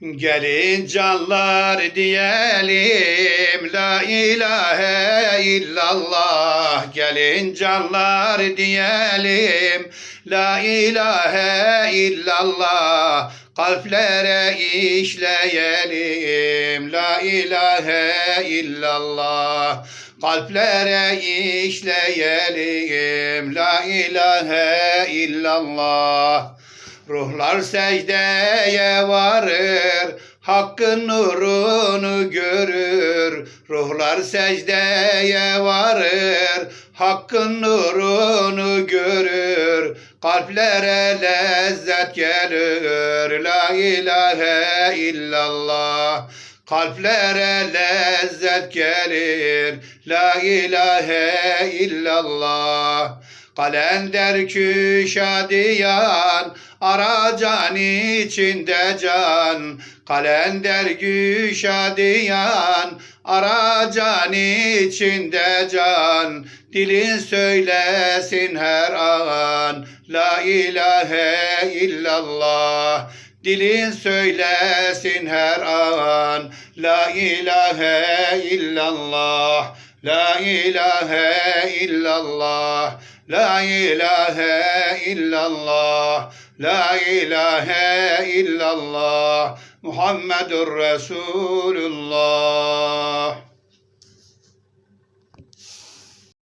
Gelin canlar diyelim La ilahe illallah. Gelin canlar diyelim La ilahe illallah. Kalplere işleyelim La ilahe illallah. Kalplere işleyelim La ilahe illallah Ruhlar secdeye varır, Hakkın nurunu görür. Ruhlar secdeye varır, Hakkın nurunu görür. Kalplere lezzet gelir, La ilahe illallah. Kalplere lezzet gelir, La ilahe illallah. Kalender küşadiyan, aracan içinde can. Kalender küşadiyan, aracan içinde can. Dilin söylesin her an, la ilahe illallah. Dilin söylesin her an, la ilahe illallah. La ilahe illallah. La ilahe illallah. La ilahe illallah. Muhammedur Resulullah.